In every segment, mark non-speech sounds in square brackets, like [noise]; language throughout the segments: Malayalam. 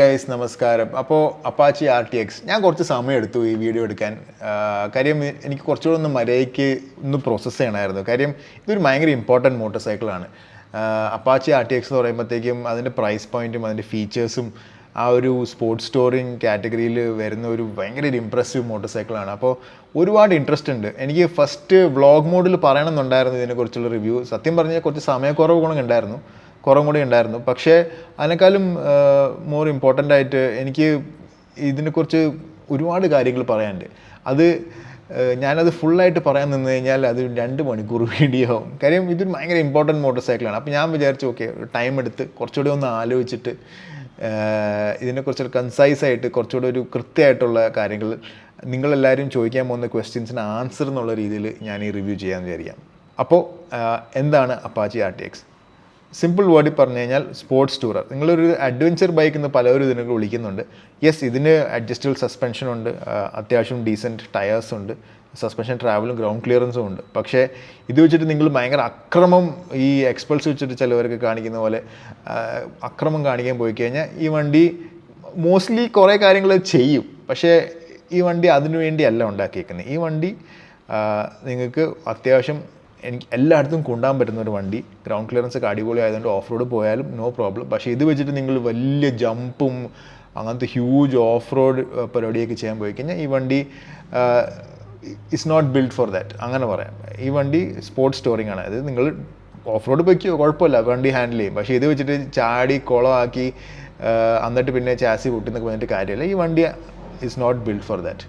ഗൈസ് നമസ്കാരം. അപ്പോൾ അപ്പാച്ചി ആർ ടി എക്സ് ഞാൻ കുറച്ച് സമയം എടുത്തു ഈ വീഡിയോ എടുക്കാൻ. കാര്യം എനിക്ക് കുറച്ചുകൂടെ ഒന്ന് മര്യാദയ്ക്ക് ഒന്ന് പ്രോസസ്സ് ചെയ്യണമായിരുന്നു. കാര്യം ഇതൊരു ഭയങ്കര ഇമ്പോർട്ടന്റ് മോട്ടോർ സൈക്കിളാണ് അപ്പാച്ചി ആർ ടി എക്സ് എന്ന് പറയുമ്പോഴത്തേക്കും അതിന്റെ പ്രൈസ് പോയിന്റും അതിന്റെ ഫീച്ചേഴ്സും ആ ഒരു സ്പോർട്സ് സ്റ്റോറിങ് കാറ്റഗറിയിൽ വരുന്ന ഒരു ഭയങ്കര ഒരു ഇമ്പ്രസീവ് മോട്ടോർ സൈക്കിളാണ് അപ്പോൾ ഒരുപാട് ഇൻട്രസ്റ്റ് ഉണ്ട്. എനിക്ക് ഫസ്റ്റ് വ്ളോഗ് മോഡിൽ പറയണമെന്നുണ്ടായിരുന്നു ഇതിനെക്കുറിച്ചുള്ള റിവ്യൂ സത്യം പറഞ്ഞാൽ കുറച്ച് സമയക്കുറവ് ഗുണം ഉണ്ടായിരുന്നു. കുറവും കൂടി ഉണ്ടായിരുന്നു. പക്ഷേ അതിനേക്കാളും മോർ ഇമ്പോർട്ടന്റ് ആയിട്ട് എനിക്ക് ഇതിനെക്കുറിച്ച് ഒരുപാട് കാര്യങ്ങൾ പറയാനുണ്ട്. അത് ഞാനത് ഫുള്ളായിട്ട് പറയാൻ നിന്ന് കഴിഞ്ഞാൽ അത് രണ്ട് മണിക്കൂർ [laughs] വീഡിയോ ആവും. കാര്യം ഇതൊരു ഭയങ്കര ഇമ്പോർട്ടന്റ് മോട്ടോർ സൈക്കിളാണ് അപ്പോൾ ഞാൻ വിചാരിച്ചു ഓക്കെ ടൈം എടുത്ത് കുറച്ചുകൂടി ഒന്ന് ആലോചിച്ചിട്ട് ഇതിനെക്കുറിച്ചൊരു ഇതിനെക്കുറിച്ച് കൺസൈസ് ആയിട്ട് കുറച്ചുകൂടി ഒരു കൃത്യമായിട്ടുള്ള കാര്യങ്ങൾ നിങ്ങളെല്ലാവരും ചോദിക്കാൻ പോകുന്ന ക്വസ്റ്റ്യൻസിന് ആൻസർ എന്നുള്ള രീതിയിൽ ഞാൻ ഈ റിവ്യൂ ചെയ്യാമെന്ന് വിചാരിക്കാം. അപ്പോൾ എന്താണ് Apache R T X simple വേർഡിൽ പറഞ്ഞു കഴിഞ്ഞാൽ സ്പോർട്സ് ടൂറർ നിങ്ങളൊരു അഡ്വഞ്ചർ ബൈക്ക് എന്ന് പലവരും ഇതിനൊക്കെ വിളിക്കുന്നുണ്ട്. യെസ് ഇതിന് അഡ്ജസ്റ്റബിൾ സസ്പെൻഷൻ ഉണ്ട്. അത്യാവശ്യം ഡീസന്റ് ടയേഴ്സ് ഉണ്ട്. സസ്പെൻഷൻ ട്രാവലും ഗ്രൗണ്ട് ക്ലിയറൻസും ഉണ്ട്. പക്ഷേ ഇത് വെച്ചിട്ട് നിങ്ങൾ ഭയങ്കര അക്രമം ഈ എക്സ്പൾസ് വെച്ചിട്ട് ചിലവരൊക്കെ കാണിക്കുന്ന പോലെ അക്രമം കാണിക്കാൻ പോയി കഴിഞ്ഞാൽ ഈ വണ്ടി മോസ്റ്റ്ലി കുറേ കാര്യങ്ങൾ ചെയ്യും. പക്ഷേ ഈ വണ്ടി അതിനുവേണ്ടിയല്ല ഉണ്ടാക്കിയേക്കുന്നത്. ഈ വണ്ടി നിങ്ങൾക്ക് അത്യാവശ്യം എനിക്ക് എല്ലായിടത്തും കൊണ്ടുപോകാൻ പറ്റുന്ന ഒരു വണ്ടി. ഗ്രൗണ്ട് ക്ലിയറൻസ് ഒക്കെ അടിപൊളി ആയതുകൊണ്ട് ഓഫ് റോഡ് പോയാലും നോ പ്രോബ്ലം പക്ഷേ ഇത് വെച്ചിട്ട് നിങ്ങൾ വലിയ ജമ്പും അങ്ങനത്തെ ഹ്യൂജ് ഓഫ് റോഡ് പരിപാടിയൊക്കെ ചെയ്യാൻ പോയി കഴിഞ്ഞാൽ ഈ വണ്ടി it's not build for that അങ്ങനെ പറയാം. ഈ വണ്ടി സ്പോർട്സ് സ്റ്റോറിംഗ് ആണ്. അതായത് നിങ്ങൾ ഓഫ് റോഡ് പോയിക്കോ കുഴപ്പമില്ല. വണ്ടി ഹാൻഡിൽ ചെയ്യും. പക്ഷേ ഇത് വെച്ചിട്ട് ചാടി കുളമാക്കി എന്നിട്ട് പിന്നെ ചാസി പൊട്ടുന്നൊക്കെ പറഞ്ഞിട്ട് കാര്യമില്ല. ഈ വണ്ടി is not build for that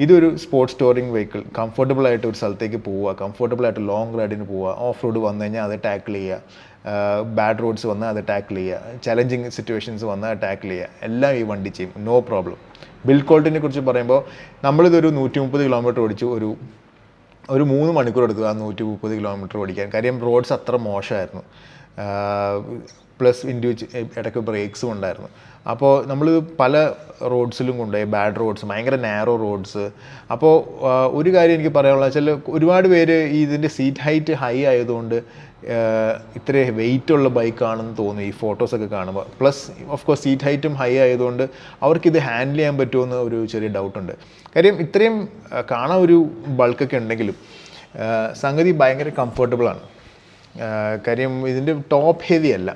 ഇതൊരു സ്പോർട്സ് സ്റ്റോറിങ് വെഹിക്കിൾ കംഫർട്ടബിൾ ആയിട്ട് ഒരു സ്ഥലത്തേക്ക് പോവുക കംഫർട്ടബിൾ ആയിട്ട് ലോങ് റൈഡിന് പോവുക ഓഫ് റോഡ് വന്നു കഴിഞ്ഞാൽ അത് ടാക്കിൾ ചെയ്യുക ബാഡ് റോഡ്സ് വന്നാൽ അത് ടാക്കിൾ ചെയ്യുക ചലഞ്ചിങ് സിറ്റുവേഷൻസ് വന്നാൽ ടാക്കിൾ ചെയ്യുക. എല്ലാം ഈ വണ്ടി ചെയ്യും. നോ പ്രോബ്ലം ബിൽഡ് ക്വാളിറ്റിനെ കുറിച്ച് പറയുമ്പോൾ നമ്മളിതൊരു നൂറ്റി മുപ്പത് കിലോമീറ്റർ ഓടിച്ചു. ഒരു ഒരു മൂന്ന് മണിക്കൂർ എടുത്തു ആ നൂറ്റി മുപ്പത് കിലോമീറ്റർ ഓടിക്കാൻ. കാര്യം റോഡ്സ് അത്ര മോശമായിരുന്നു. പ്ലസ് ഇൻഡിവിജ്വൽ ഇടയ്ക്ക് ബ്രേക്സും ഉണ്ടായിരുന്നു. അപ്പോൾ നമ്മൾ പല റോഡ്സിലും കൊണ്ടുപോയി ബാഡ് റോഡ്സ് ഭയങ്കര നാരോ റോഡ്സ് അപ്പോൾ ഒരു കാര്യം എനിക്ക് പറയാനുള്ളത് വെച്ചാൽ ഒരുപാട് പേര് ഈ ഇതിന്റെ സീറ്റ് ഹൈറ്റ് ഹൈ ആയതുകൊണ്ട് ഇത്ര വെയിറ്റ് ഉള്ള ബൈക്കാണെന്ന് തോന്നി ഈ ഫോട്ടോസൊക്കെ കാണുമ്പോൾ പ്ലസ് ഓഫ് കോഴ്സ് സീറ്റ് ഹൈറ്റും ഹൈ ആയതുകൊണ്ട് അവർക്കിത് ഹാൻഡിൽ ചെയ്യാൻ പറ്റുമെന്ന് ഒരു ചെറിയ ഡൗട്ടുണ്ട് കാര്യം ഇത്രയും കാണാൻ ഒരു ബൾക്കൊക്കെ ഉണ്ടെങ്കിലും സംഗതി ഭയങ്കര കംഫർട്ടബിളാണ് കാര്യം ഇതിന്റെ ടോപ്പ് ഹെവി അല്ല.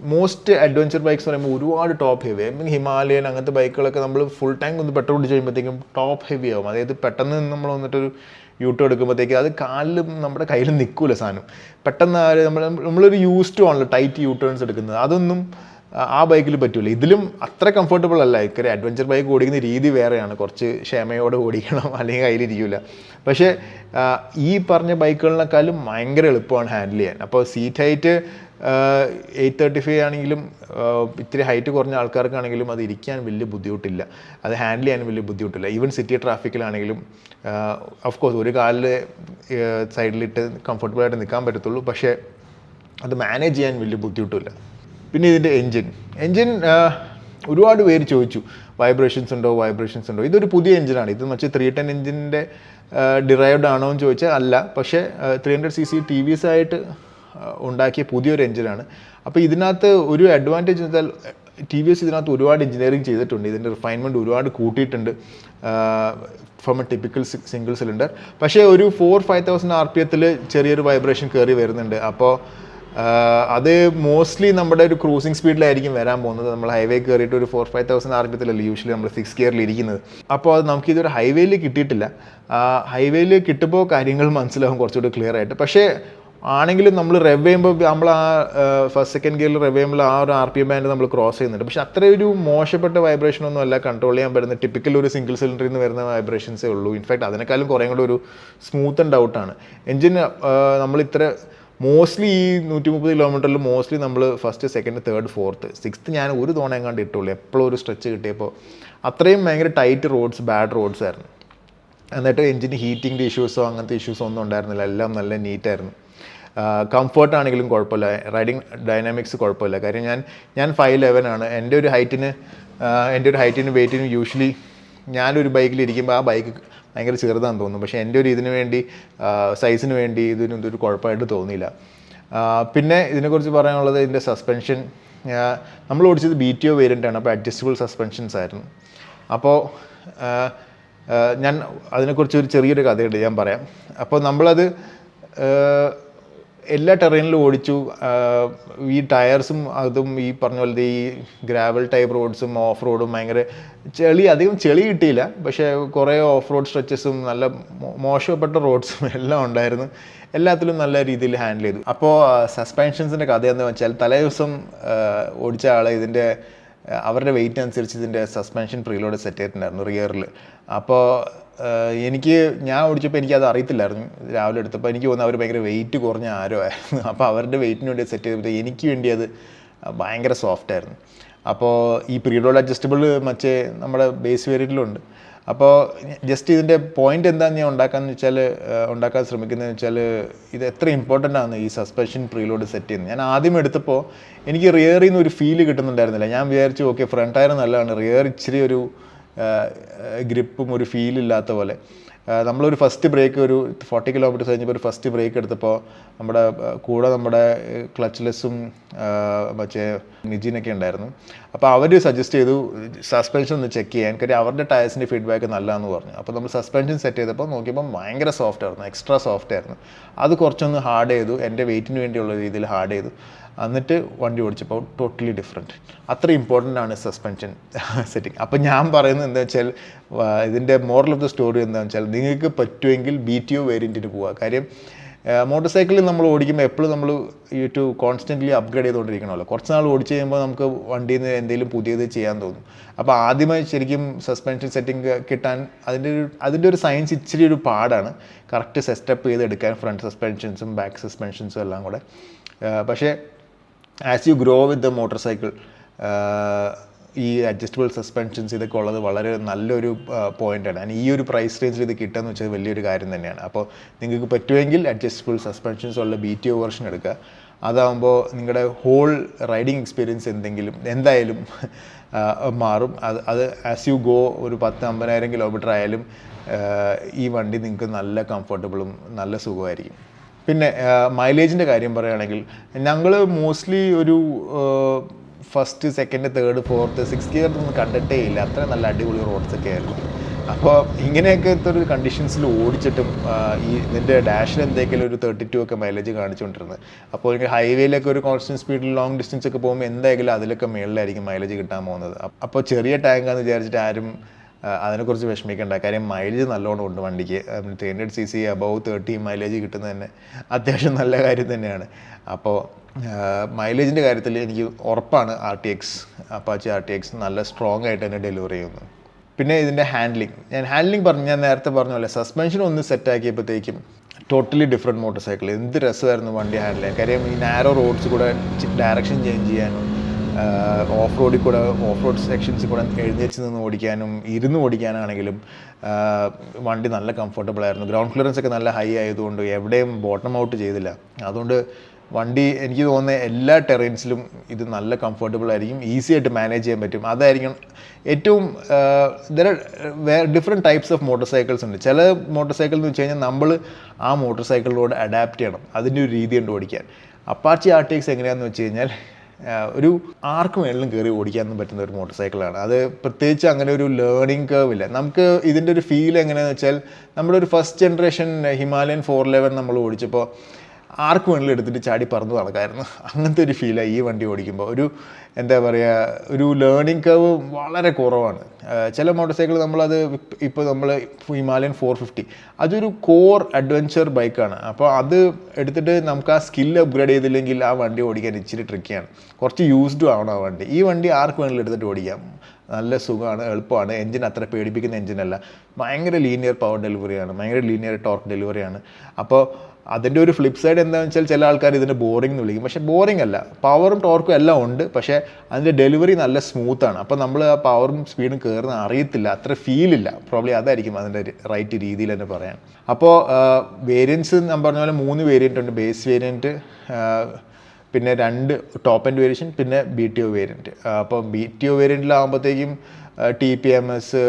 മോസ്റ്റ് അഡ്വഞ്ചർ ബൈക്സ് പറയുമ്പോൾ ഒരുപാട് ടോപ്പ് ഹെവി ആയി ഹിമാലയൻ അങ്ങനത്തെ ബൈക്കുകളൊക്കെ നമ്മൾ ഫുൾ ടാങ്ക് ഒന്ന് പെട്രോൾ അടിച്ച് കഴിയുമ്പോഴത്തേക്കും ടോപ്പ് ഹെവി ആവും. അതായത് പെട്ടെന്ന് നമ്മൾ വന്നിട്ടൊരു യൂട്ടോ എടുക്കുമ്പോഴത്തേക്ക് അത് കാലിലും നമ്മുടെ കയ്യിൽ നിൽക്കില്ല സാധനം. പെട്ടെന്ന് ആര് നമ്മൾ നമ്മളൊരു യൂസ് ടു ആണല്ലോ ടൈറ്റ് യൂ ടേൺസ് എടുക്കുന്നത്. അതൊന്നും ആ- ബൈക്കിൽ പറ്റില്ല ഇതിലും അത്ര കംഫർട്ടബിൾ അല്ല. ഇക്കറി അഡ്വഞ്ചർ ബൈക്ക് ഓടിക്കുന്ന രീതി വേറെയാണ്. കുറച്ച് ക്ഷമയോടെ ഓടിക്കണം. അല്ലെങ്കിൽ കയ്യിലിരിക്കില്ല പക്ഷേ ഈ പറഞ്ഞ ബൈക്കുകളിനേക്കാളും ഭയങ്കര എളുപ്പമാണ് ഹാൻഡിൽ ചെയ്യാൻ. അപ്പോൾ seat height eight thirty five ആണെങ്കിലും ഇത്തിരി ഹൈറ്റ് കുറഞ്ഞ ആൾക്കാർക്കാണെങ്കിലും അത് ഇരിക്കാൻ വലിയ ബുദ്ധിമുട്ടില്ല. അത് ഹാൻഡിൽ ചെയ്യാൻ വലിയ ബുദ്ധിമുട്ടില്ല. ഈവൻ സിറ്റി ട്രാഫിക്കിലാണെങ്കിലും ഓഫ് കോഴ്സ് ഒരു കാലിൽ സൈഡിലിട്ട് കംഫർട്ടബിളായിട്ട് നിൽക്കാൻ പറ്റത്തുള്ളൂ. പക്ഷേ അത് മാനേജ് ചെയ്യാൻ വലിയ ബുദ്ധിമുട്ടില്ല. പിന്നെ ഇതിന്റെ എൻജിൻ എൻജിൻ ഒരുപാട് പേര് ചോദിച്ചു വൈബ്രേഷൻസ് ഉണ്ടോ വൈബ്രേഷൻസ് ഉണ്ടോ? ഇതൊരു പുതിയ എഞ്ചിനാണ് ഇത് മറ്റേ ത്രീ ടെൻ എഞ്ചിന്റെ ഡിറൈവ്ഡ് ആണോ എന്ന് ചോദിച്ചാൽ അല്ല. പക്ഷേ three hundred C C T V S ആയിട്ട് ഉണ്ടാക്കിയ പുതിയൊരു എഞ്ചിനാണ്. അപ്പോൾ ഇതിനകത്ത് ഒരു അഡ്വാന്റേജ് എന്ന് വെച്ചാൽ ടി വി എസ് ഇതിനകത്ത് ഒരുപാട് എഞ്ചിനീയറിങ് ചെയ്തിട്ടുണ്ട്. ഇതിന്റെ റിഫൈൻമെന്റ് ഒരുപാട് കൂട്ടിയിട്ടുണ്ട്. From a typical single cylinder പക്ഷേ ഒരു four five thousand R P എത്തിൽ ചെറിയൊരു വൈബ്രേഷൻ കയറി വരുന്നുണ്ട്. അപ്പോൾ അത് മോസ്റ്റ്ലി നമ്മുടെ ഒരു ക്രൂസിംഗ് സ്പീഡിലായിരിക്കും വരാൻ പോകുന്നത്. നമ്മൾ ഹൈവേ കയറിയിട്ട് ഒരു four five thousand R P എത്തിലല്ല usually നമ്മൾ സിക്സ് ഗിയറിൽ ഇരിക്കുന്നത്. അപ്പോൾ അത് നമുക്ക് ഇതൊരു ഹൈവേയിൽ കിട്ടിയിട്ടില്ല. ഹൈവേയിൽ കിട്ടുമ്പോൾ കാര്യങ്ങൾ മനസ്സിലാവും കുറച്ചുകൂടി ക്ലിയർ ആയിട്ട്. പക്ഷേ ആണെങ്കിലും നമ്മൾ റെവ് ചെയ്യുമ്പോൾ നമ്മൾ ആ ഫസ്റ്റ് സെക്കൻഡ് ഗിയറിൽ റെവ് ചെയ്യുമ്പോൾ ആ ഒരു ആർ പി എം ബാൻഡ് നമ്മൾ ക്രോസ് ചെയ്യുന്നുണ്ട്. പക്ഷേ ഒരു മോശപ്പെട്ട വൈബ്രേഷൻ ഒന്നും അല്ല കൺട്രോൾ ചെയ്യാൻ പറ്റുന്ന ടിപ്പിക്കൽ ഒരു സിംഗിൾ സിലിണ്ടറിൽ നിന്ന് വരുന്ന വൈബ്രേഷൻസേ ഉള്ളൂ. ഇൻഫാക്ട് അതിനേക്കാളും കുറേ കൂടെ ഒരു സ്മൂത്ത് ആൻഡ് ഔട്ടാണ് എഞ്ചിൻ നമ്മൾ ഇത്ര മോസ്റ്റ്ലി ഈ നൂറ്റി മുപ്പത് കിലോമീറ്ററിൽ മോസ്റ്റ്ലി നമ്മൾ first second third fourth sixth ഞാൻ ഒരു തവണ എങ്ങാണ്ട് ഇട്ടുള്ളൂ. എപ്പോഴും ഒരു സ്ട്രെച്ച് കിട്ടിയപ്പോൾ. അത്രയും ഭയങ്കര ടൈറ്റ് റോഡ്സ് ബാഡ് റോഡ്സ് ആയിരുന്നു. എന്നിട്ട് എഞ്ചിന് ഹീറ്റിങ്ങിന്റെ ഇഷ്യൂസോ അങ്ങനത്തെ ഇഷ്യൂസോ ഒന്നും ഉണ്ടായിരുന്നില്ല. എല്ലാം നല്ല നീറ്റായിരുന്നു കംഫർട്ട് ആണെങ്കിലും കുഴപ്പമില്ല. റൈഡിങ് ഡൈനാമിക്സ് കുഴപ്പമില്ല. കാര്യം ഞാൻ ഞാൻ ഫൈവ് ലെവൻ ആണ്. എന്റെ ഒരു ഹൈറ്റിന് എന്റെ ഒരു ഹൈറ്റിനും വെയിറ്റിനും യൂഷ്വലി ഞാനൊരു ബൈക്കിൽ ഇരിക്കുമ്പോൾ ആ ബൈക്ക് ഭയങ്കര ചെറുതാണെന്ന് തോന്നുന്നു. പക്ഷേ എന്റെ ഒരു ഇതിന് വേണ്ടി സൈസിന് വേണ്ടി ഇതിന് ഇതൊരു കുഴപ്പമായിട്ട് തോന്നിയില്ല. പിന്നെ ഇതിനെക്കുറിച്ച് പറയാനുള്ളത് ഇതിന്റെ സസ്പെൻഷൻ നമ്മൾ ഓടിച്ചത് ബി ടി ഒ വേരിയന്റ് ആണ്. അപ്പോൾ അഡ്ജസ്റ്റബിൾ സസ്പെൻഷൻസ് ആയിരുന്നു. അപ്പോൾ ഞാൻ അതിനെക്കുറിച്ച് ഒരു ചെറിയൊരു കഥയുണ്ട് ഞാൻ പറയാം. അപ്പോൾ നമ്മളത് എല്ലാ ടെറൈനിലും ഓടിച്ചു. ഈ ടയർസും അതും ഈ പറഞ്ഞ പോലത്തെ ഈ ഗ്രാവൽ ടൈപ്പ് റോഡ്സും ഓഫ് റോഡും ഭയങ്കര ചെളി അധികം ചെളി കിട്ടിയില്ല. പക്ഷേ കുറേ ഓഫ് റോഡ് സ്ട്രെച്ചസും നല്ല മോശപ്പെട്ട റോഡ്സും എല്ലാം ഉണ്ടായിരുന്നു. എല്ലാത്തിലും നല്ല രീതിയിൽ ഹാൻഡിൽ ചെയ്തു. അപ്പോൾ സസ്പെൻഷൻസിന്റെ കഥ എന്ന് വെച്ചാൽ തലേ ദിവസം ഓടിച്ച ആൾ ഇതിന്റെ അവരുടെ വെയിറ്റ് അനുസരിച്ച് ഇതിന്റെ സസ്പെൻഷൻ പ്രീലോഡ് സെറ്റ് ചെയ്തിട്ടുണ്ടായിരുന്നു റിയറിൽ അപ്പോൾ എനിക്ക് ഞാൻ ഓടിച്ചപ്പോൾ എനിക്കത് അറിയത്തില്ലായിരുന്നു. രാവിലെ എടുത്തപ്പോൾ എനിക്ക് തോന്നുന്നു അവർ ഭയങ്കര വെയിറ്റ് കുറഞ്ഞ ആരോ ആയിരുന്നു. അപ്പോൾ അവരുടെ വെയിറ്റിന് വേണ്ടി സെറ്റ് ചെയ്തപ്പോൾ എനിക്ക് വേണ്ടി അത് ഭയങ്കര സോഫ്റ്റ് ആയിരുന്നു. അപ്പോൾ ഈ പ്രീലോഡ് അഡ്ജസ്റ്റബിൾ മറ്റേ നമ്മുടെ ബേസ് വേരിയന്റിലുണ്ട് അപ്പോൾ ജസ്റ്റ് ഇതിന്റെ പോയിന്റ് എന്താണെന്ന് ഞാൻ ഉണ്ടാക്കാന്ന് വെച്ചാൽ ഉണ്ടാക്കാൻ ശ്രമിക്കുന്നതെന്ന് വെച്ചാൽ ഇത് എത്ര ഇമ്പോർട്ടന്റ് ആണ് ഈ സസ്പെൻഷൻ പ്രീലോഡ് സെറ്റ് ചെയ്യുന്നത്. ഞാൻ ആദ്യം എടുത്തപ്പോൾ എനിക്ക് റിയറിൽ നിന്ന് ഒരു ഫീൽ കിട്ടുന്നുണ്ടായിരുന്നില്ല. ഞാൻ വിചാരിച്ചു ഓക്കെ ഫ്രണ്ട് ടയർ നല്ലതാണ്. റിയർ ഇച്ചിരി ഒരു ഗ്രിപ്പും ഒരു ഫീലില്ലാത്ത പോലെ. നമ്മളൊരു ഫസ്റ്റ് ബ്രേക്ക് ഒരു ഫോർട്ടി കിലോമീറ്റേഴ്സ് കഴിഞ്ഞപ്പോൾ ഒരു ഫസ്റ്റ് ബ്രേക്ക് എടുത്തപ്പോൾ നമ്മുടെ കൂടെ നമ്മുടെ ക്ലച്ച്ലെസ്സും മറ്റേ നിജിനൊക്കെ ഉണ്ടായിരുന്നു. അപ്പോൾ അവർ സജസ്റ്റ് ചെയ്തു സസ്പെൻഷൻ ഒന്ന് ചെക്ക് ചെയ്യാൻ. കാര്യം അവരുടെ ടയർസിന്റെ ഫീഡ്ബാക്ക് നല്ലതെന്ന് പറഞ്ഞു. അപ്പോൾ നമ്മൾ സസ്പെൻഷൻ സെറ്റ് ചെയ്തപ്പോൾ നോക്കിയപ്പോൾ ഭയങ്കര സോഫ്റ്റ് ആയിരുന്നു എക്സ്ട്രാ സോഫ്റ്റ് ആയിരുന്നു. അത് കുറച്ചൊന്ന് ഹാർഡ് ചെയ്തു എന്റെ വെയിറ്റിന് വേണ്ടിയുള്ള രീതിയിൽ ഹാർഡ് ചെയ്തു. എന്നിട്ട് വണ്ടി ഓടിച്ചപ്പോൾ ടോട്ടലി ഡിഫറെന്റ് അത്ര ഇമ്പോർട്ടന്റ് ആണ് സസ്പെൻഷൻ സെറ്റിംഗ് അപ്പോൾ ഞാൻ പറയുന്നത് എന്താ വെച്ചാൽ ഇതിന്റെ മോറൽ ഓഫ് ദ സ്റ്റോറി എന്താണെന്ന് വെച്ചാൽ നിങ്ങൾക്ക് പറ്റുമെങ്കിൽ ബി ടി ഒ വേരിയന്റിന് പോവുക. കാര്യം മോട്ടോർ സൈക്കിളിൽ നമ്മൾ ഓടിക്കുമ്പോൾ എപ്പോഴും നമ്മൾ ടു കോൺസ്റ്റന്റ്ലി അപ്ഗ്രേഡ് ചെയ്തുകൊണ്ടിരിക്കണമല്ലോ. കുറച്ച് നാൾ ഓടിച്ച് കഴിയുമ്പോൾ നമുക്ക് വണ്ടിയിൽ നിന്ന് എന്തെങ്കിലും പുതിയത് ചെയ്യാൻ തോന്നും. അപ്പോൾ ആദ്യമായി ശരിക്കും സസ്പെൻഷൻ സെറ്റിംഗ് കിട്ടാൻ അതിന്റെ ഒരു അതിന്റെ ഒരു സയൻസ് ഇച്ചിരി ഒരു പാടാണ്. കറക്റ്റ് സെറ്റപ്പ് ചെയ്തെടുക്കാൻ ഫ്രണ്ട് സസ്പെൻഷൻസും ബാക്ക് സസ്പെൻഷൻസും എല്ലാം കൂടെ. പക്ഷേ as you grow with the motorcycle ഈ അഡ്ജസ്റ്റബിൾ സസ്പെൻഷൻസ് ഇതൊക്കെ ഉള്ളത് വളരെ നല്ലൊരു പോയിന്റാണ് ആൻഡ് ഈ ഒരു പ്രൈസ് റേഞ്ചിൽ ഇത് കിട്ടുകയെന്ന് വെച്ചാൽ വലിയൊരു കാര്യം തന്നെയാണ്. അപ്പോൾ നിങ്ങൾക്ക് പറ്റുമെങ്കിൽ അഡ്ജസ്റ്റബിൾ സസ്പെൻഷൻസ് ഉള്ള ബി ടി ഒ വെർഷൻ എടുക്കുക. അതാകുമ്പോൾ നിങ്ങളുടെ ഹോൾ റൈഡിങ് എക്സ്പീരിയൻസ് എന്തെങ്കിലും എന്തായാലും മാറും. അത് അത് ആസ് യു ഗോ ഒരു പത്ത് അമ്പതിനായിരം കിലോമീറ്റർ ആയാലും ഈ വണ്ടി നിങ്ങൾക്ക് നല്ല കംഫർട്ടബിളും നല്ല സുഖമായിരിക്കും. പിന്നെ മൈലേജിന്റെ കാര്യം പറയുകയാണെങ്കിൽ ഞങ്ങൾ മോസ്റ്റ്ലി ഒരു first second third fourth six gear ഒന്നും കണ്ടിട്ടേ ഇല്ല. അത്ര നല്ല അടിപൊളി റോഡ്സ് ഒക്കെ ആയിരുന്നു. അപ്പോൾ ഇങ്ങനെയൊക്കെ ഒരു കണ്ടീഷൻസിൽ ഓടിച്ചിട്ടും ഈ ഇതിന്റെ ഡാഷിൽ എന്തെങ്കിലും ഒരു തേർട്ടി ടു ഒക്കെ മൈലേജ് കാണിച്ചുകൊണ്ടിരുന്നത് അപ്പോൾ എനിക്ക് ഹൈവേയിലൊക്കെ ഒരു കോൺസ്റ്റന്റ് സ്പീഡിൽ ലോങ് ഡിസ്റ്റൻസ് ഒക്കെ പോകുമ്പോൾ എന്തായാലും അതിലൊക്കെ മേളിലായിരിക്കും മൈലേജ് കിട്ടാൻ പോകുന്നത്. അപ്പോൾ ചെറിയ ടാങ്കാന്ന് വിചാരിച്ചിട്ട് ആരും അതിനെക്കുറിച്ച് വിഷമിക്കേണ്ട. കാര്യം മൈലേജ് നല്ലോണം ഉണ്ട് വണ്ടിക്ക്. Three hundred C C above thirty mileage കിട്ടുന്നത് തന്നെ അത്യാവശ്യം നല്ല കാര്യം തന്നെയാണ്. അപ്പോൾ മൈലേജിന്റെ കാര്യത്തിൽ എനിക്ക് ഉറപ്പാണ് R T X Apache R T X നല്ല സ്ട്രോങ് ആയിട്ട് തന്നെ ഡെലിവറി ചെയ്യുന്നു. പിന്നെ ഇതിന്റെ ഹാൻഡ്ലിംഗ് ഞാൻ ഹാൻഡ്ലിംഗ് പറഞ്ഞു ഞാൻ നേരത്തെ പറഞ്ഞ പോലെ സസ്പെൻഷൻ ഒന്ന് സെറ്റ് ആക്കിയപ്പോഴത്തേക്കും ടോട്ടലി ഡിഫറെന്റ് മോട്ടോർ സൈക്കിൾ എന്ത് രസമായിരുന്നു വണ്ടി ഹാൻഡിൽ ചെയ്യാൻ. കാര്യം ഈ നാരോ റോഡ്സ് കൂടെ ഡയറക്ഷൻ ചേഞ്ച് ചെയ്യാനും ഓഫ് റോഡിൽ കൂടെ ഓഫ് റോഡ് സെക്ഷൻസിൽ കൂടെ എഴുന്നേറ്റ് നിന്ന് ഓടിക്കാനും ഇരുന്ന് ഓടിക്കാനാണെങ്കിലും വണ്ടി നല്ല കംഫർട്ടബിൾ ആയിരുന്നു. ഗ്രൗണ്ട് ക്ലിയറൻസ് ഒക്കെ നല്ല ഹൈ ആയതുകൊണ്ട് എവിടെയും ബോട്ടം ഔട്ട് ചെയ്തില്ല. അതുകൊണ്ട് വണ്ടി എനിക്ക് തോന്നുന്ന എല്ലാ ടെറൈൻസിലും ഇത് നല്ല കംഫർട്ടബിൾ ആയിരിക്കും. ഈസി ആയിട്ട് മാനേജ് ചെയ്യാൻ പറ്റും. അതായിരിക്കും ഏറ്റവും way different types of motorcycles ഉണ്ട്. ചില മോട്ടോർ സൈക്കിൾ എന്ന് വെച്ച് കഴിഞ്ഞാൽ നമ്മൾ ആ മോട്ടോർ സൈക്കിളിനോട് അഡാപ്റ്റ് ചെയ്യണം. അതിന്റെ ഒരു രീതി ഉണ്ട് ഓടിക്കാൻ അപ്പാച്ചി ആർ ടി എക്സ് എങ്ങനെയാണെന്ന് വെച്ച് കഴിഞ്ഞാൽ ഒരു ആർക്കും വേണമെങ്കിലും കയറി ഓടിക്കാൻ പറ്റുന്ന ഒരു മോട്ടോർ സൈക്കിളാണ്. അത് പ്രത്യേകിച്ച് അങ്ങനെ ഒരു ലേണിംഗ് കേവ് ഇല്ല. നമുക്ക് ഇതിന്റെ ഒരു ഫീൽ എങ്ങനെയാണെന്ന് വെച്ചാൽ നമ്മുടെ ഒരു first generation Himalayan four eleven നമ്മൾ ഓടിച്ചപ്പോൾ ആർക്ക് വേണമെങ്കിലും എടുത്തിട്ട് ചാടി പറന്ന് നടക്കായിരുന്നു. അങ്ങനത്തെ ഒരു ഫീലാണ് ഈ വണ്ടി ഓടിക്കുമ്പോൾ ഒരു എന്താ പറയുക ഒരു ലേണിംഗ് കർവ് വളരെ കുറവാണ്. ചില മോട്ടോർ സൈക്കിൾ നമ്മളത് ഇപ്പോൾ നമ്മൾ ഹിമാലയൻ ഫോർ ഫിഫ്റ്റി അതൊരു കോർ അഡ്വഞ്ചർ ബൈക്കാണ് അപ്പോൾ അത് എടുത്തിട്ട് നമുക്ക് ആ സ്കില്ല് അപ്ഗ്രേഡ് ചെയ്തില്ലെങ്കിൽ ആ വണ്ടി ഓടിക്കാൻ ഇച്ചിരി ട്രിക്കിയാണ് കുറച്ച് യൂസ്ഡും ആവണം ആ വണ്ടി. ഈ വണ്ടി ആർക്ക് വേണമെങ്കിലും എടുത്തിട്ട് ഓടിക്കാം. നല്ല സുഖമാണ് എളുപ്പമാണ്. എഞ്ചിൻ അത്ര പേടിപ്പിക്കുന്ന എഞ്ചിനല്ല. ഭയങ്കര ലീനിയർ പവർ ഡെലിവറിയാണ് ഭയങ്കര ലീനിയർ ടോർക്ക് ഡെലിവറിയാണ് അപ്പോൾ അതിന്റെ ഒരു ഫ്ലിപ്പ് സൈഡ് എന്താണെന്ന് വെച്ചാൽ ചില ആൾക്കാർ ഇതിനെ ബോറിംഗ് എന്ന് വിളിക്കും. പക്ഷേ ബോറിംഗ് അല്ല. പവറും ടോർക്കും എല്ലാം ഉണ്ട്. പക്ഷേ അതിന്റെ ഡെലിവറി നല്ല സ്മൂത്താണ് അപ്പോൾ നമ്മൾ ആ പവറും സ്പീഡും കയറുന്ന അറിയത്തില്ല. അത്ര ഫീൽ ഇല്ല. പ്രോബ്ലി അതായിരിക്കും അതിന്റെ റൈറ്റ് രീതിയിൽ തന്നെ പറയാൻ. അപ്പോൾ വേരിയൻസ് ഞാൻ പറഞ്ഞ പോലെ മൂന്ന് വേരിയന്റ് ഉണ്ട്. ബേസ് വേരിയന്റ് പിന്നെ രണ്ട് ടോപ്പ് എൻഡ് വേരിയേഷൻ പിന്നെ ബി ടി ഒ വേരിയന്റ് അപ്പോൾ ബി ടി ഒ വേരിയന്റിലാകുമ്പോഴത്തേക്കും ടി പി എം എസ്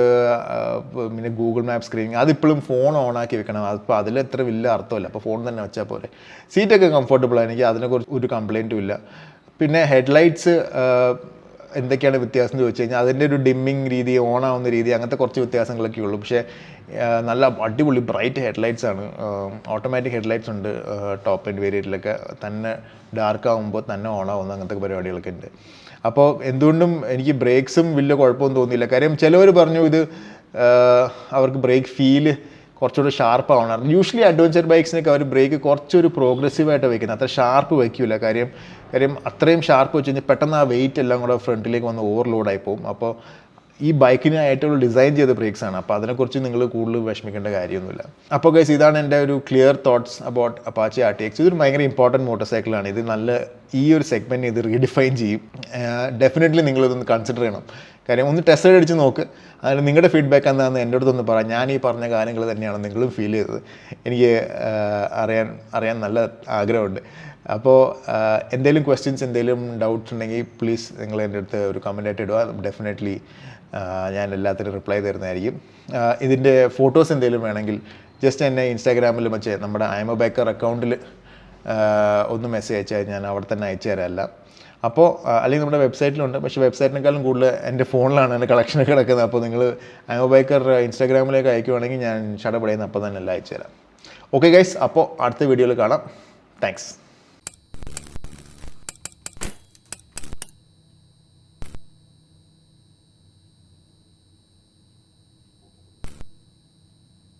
പിന്നെ ഗൂഗിൾ മാപ്പ് സ്ക്രീനിങ് അതിപ്പോഴും ഫോൺ ഓൺ ആക്കി വെക്കണം. അപ്പോൾ അതിൽ എത്ര വലിയ അർത്ഥമില്ല. അപ്പോൾ ഫോൺ തന്നെ വെച്ചാൽ പോലെ സീറ്റൊക്കെ കംഫർട്ടബിളാണ് എനിക്ക് അതിനെക്കുറിച്ച് ഒരു കംപ്ലൈന്റും ഇല്ല. പിന്നെ ഹെഡ്ലൈറ്റ്സ് എന്തൊക്കെയാണ് വ്യത്യാസം എന്ന് ചോദിച്ചു കഴിഞ്ഞാൽ അതിന്റെ ഒരു ഡിമ്മിങ് രീതി ഓൺ ആവുന്ന രീതി അങ്ങനത്തെ കുറച്ച് വ്യത്യാസങ്ങളൊക്കെ ഉള്ളൂ. പക്ഷേ നല്ല അടിപൊളി ബ്രൈറ്റ് ഹെഡ്ലൈറ്റ്സ് ആണ്. ഓട്ടോമാറ്റിക് ഹെഡ്ലൈറ്റ്സ് ഉണ്ട്. ടോപ്പ് ആൻഡ് വേരിയറ്റിലൊക്കെ തന്നെ ഡാർക്ക് ആകുമ്പോൾ തന്നെ ഓൺ ആവുന്ന അങ്ങനത്തെ പരിപാടികളൊക്കെ ഉണ്ട്. അപ്പോൾ എന്തുകൊണ്ടും എനിക്ക് ബ്രേക്സും വലിയ കുഴപ്പമൊന്നും തോന്നിയില്ല. കാര്യം ചിലവർ പറഞ്ഞു ഇത് അവർക്ക് ബ്രേക്ക് ഫീൽ കുറച്ചുകൂടി ഷാർപ്പ് ആവണം. യൂഷ്വലി അഡ്വഞ്ചർ ബൈക്സിനൊക്കെ അവർ ബ്രേക്ക് കുറച്ചൊരു പ്രോഗ്രസീവായിട്ട് വയ്ക്കുന്നത് അത്ര ഷാർപ്പ് വയ്ക്കില്ല കാര്യം കാര്യം അത്രയും ഷാർപ്പ് വെച്ച് കഴിഞ്ഞാൽ പെട്ടെന്ന് ആ വെയിറ്റ് എല്ലാം കൂടെ ഫ്രണ്ടിലേക്ക് വന്ന് ഓവർലോഡായി പോകും. അപ്പോൾ ഈ ബൈക്കിന് ഏറ്റവും ഡിസൈൻ ചെയ്ത ബ്രേക്സ് ആണ്. അപ്പോൾ അതിനെക്കുറിച്ച് നിങ്ങൾ കൂടുതൽ വിഷമിക്കേണ്ട കാര്യമൊന്നുമില്ല. അപ്പോൾ ഗൈസ് ഇതാണ് എന്റെ ഒരു clear thoughts about Apache R T X ഇതൊരു ഭയങ്കര ഇമ്പോർട്ടന്റ് മോട്ടോർ സൈക്കിളാണ് ഇത് നല്ല ഈ ഒരു സെഗ്മെന്റ് ഇത് റീഡിഫൈൻ ചെയ്യും. ഡെഫിനറ്റ്ലി നിങ്ങളിതൊന്ന് കൺസിഡർ ചെയ്യണം. കാര്യം ഒന്ന് ടെസ്റ്റ് അടിച്ച് നോക്ക്. അതിൽ നിങ്ങളുടെ ഫീഡ്ബാക്ക് എന്താണെന്ന് എന്റെ അടുത്തൊന്ന് പറ. ഞാൻ ഈ പറഞ്ഞ കാര്യങ്ങൾ തന്നെയാണ് നിങ്ങളും ഫീൽ ചെയ്തത്. എനിക്ക് അറിയാൻ അറിയാൻ നല്ല ആഗ്രഹമുണ്ട്. അപ്പോൾ എന്തെങ്കിലും ക്വസ്റ്റ്യൻസ് എന്തെങ്കിലും ഡൗട്ട്സ് ഉണ്ടെങ്കിൽ പ്ലീസ് നിങ്ങൾ എന്റെ അടുത്ത് ഒരു കമന്റ് ആയിട്ട് ഇടുക. ഡെഫിനറ്റ്ലി ഞാൻ എല്ലാത്തിനും റിപ്ലൈ തരുന്നതായിരിക്കും. ഇതിന്റെ ഫോട്ടോസ് എന്തെങ്കിലും വേണമെങ്കിൽ ജസ്റ്റ് എന്നെ ഇൻസ്റ്റാഗ്രാമിൽ മറ്റേ നമ്മുടെ ഐ ഐമ ബേക്കർ അക്കൗണ്ടിൽ ഒന്ന് മെസ്സേജ് അയച്ചാൽ ഞാൻ അവിടെ തന്നെ അയച്ചു തരാം എല്ലാം. അപ്പോൾ അല്ലെങ്കിൽ നമ്മുടെ വെബ്സൈറ്റിലുണ്ട്. പക്ഷേ വെബ്സൈറ്റിനേക്കാളും കൂടുതൽ എന്റെ ഫോണിലാണ് എന്റെ കളക്ഷനൊക്കെ കിടക്കുന്നത്. അപ്പോൾ നിങ്ങൾ ഐമ ബൈക്കർ ഇൻസ്റ്റാഗ്രാമിലേക്ക് അയക്കുവാണെങ്കിൽ ഞാൻ ഷടപടയുന്ന അപ്പോൾ തന്നെ എല്ലാം അയച്ചു തരാം ഓക്കെ ഗൈസ് അപ്പോൾ അടുത്ത വീഡിയോയിൽ കാണാം. താങ്ക്സ്